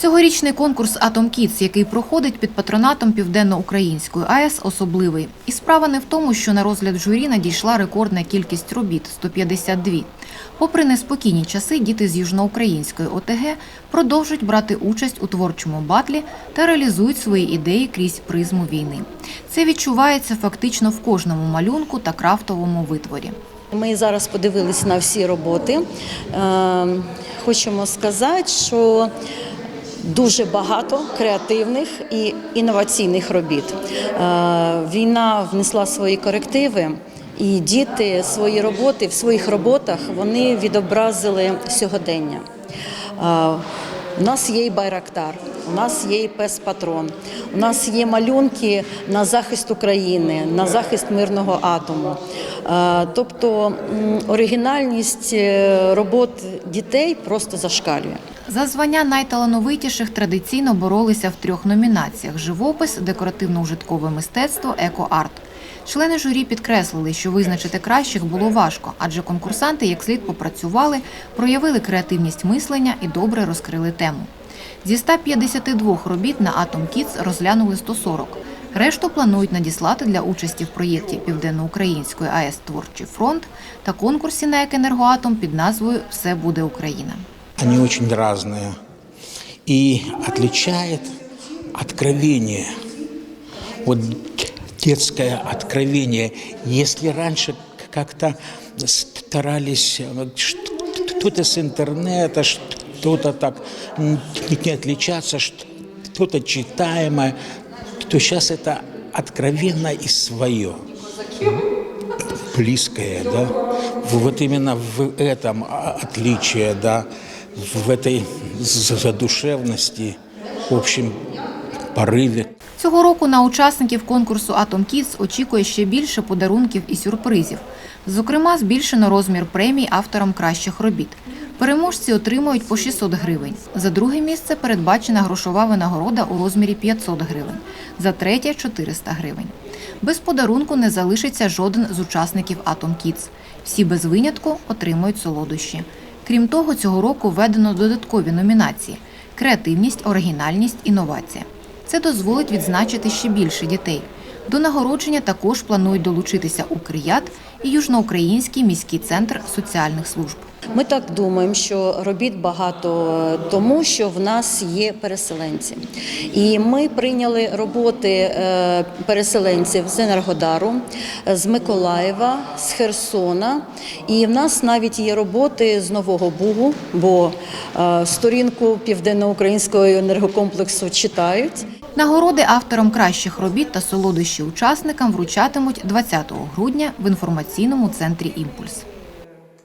Цьогорічний конкурс Атом Кітс, який проходить під патронатом Південно-Української АЕС, особливий. І справа не в тому, що на розгляд журі надійшла рекордна кількість робіт 152. Попри неспокійні часи, діти з Южноукраїнської ОТГ продовжують брати участь у творчому батлі та реалізують свої ідеї крізь призму війни. Це відчувається фактично в кожному малюнку та крафтовому витворі. Ми зараз подивилися на всі роботи. Е, Хочемо сказати, що дуже багато креативних і інноваційних робіт. Е, Війна внесла свої корективи. І діти свої роботи в своїх роботах вони відобразили сьогодення. Е, У нас є байрактар, у нас є пес патрон, у нас є малюнки на захист України, на захист мирного атому. Е, Тобто оригінальність робот дітей просто зашкалює. За звання найталановитіших традиційно боролися в трьох номінаціях: живопис, декоративно-ужиткове мистецтво, еко-арт. Члени журі підкреслили, що визначити кращих було важко, адже конкурсанти як слід попрацювали, проявили креативність мислення і добре розкрили тему. Зі 152 робіт на Atom Kids розглянули 140. Решту планують надіслати для участі в проєкті Південноукраїнської АЕС Творчий фронт та конкурсі на екенергоатом під назвою Все буде Україна. Они очень разные. И отличает откровение. Вот детское откровение. Если раньше как-то старались что-то с интернета, что-то так не отличаться, что-то читаемое, то сейчас это откровенно и свое близкое, да, вот именно в этом отличие, да, в этой задушевности, в общем, порыве. Цього року на учасників конкурсу Atom Kids очікує ще більше подарунків і сюрпризів. Зокрема, збільшено розмір премій авторам кращих робіт. Переможці отримують по 600 гривень. За друге місце передбачена грошова винагорода у розмірі 500 гривень, за третє – 400 гривень. Без подарунку не залишиться жоден з учасників Atom Kids. Всі без винятку отримують солодощі. Крім того, цього року введено додаткові номінації – креативність, оригінальність, інновація. Це дозволить відзначити ще більше дітей. До нагородження також планують долучитися Укрият і Южноукраїнський міський центр соціальних служб. Ми так думаємо, що робіт багато тому, що в нас є переселенці. І ми прийняли роботи е, переселенців з Енергодару, з Миколаєва, з Херсона. І в нас навіть є роботи з Нового Бугу, бо е, сторінку південноукраїнського енергокомплексу читають. Нагороди авторам кращих робіт та солодощі учасникам вручатимуть 20 грудня в інформаційному центрі Імпульс.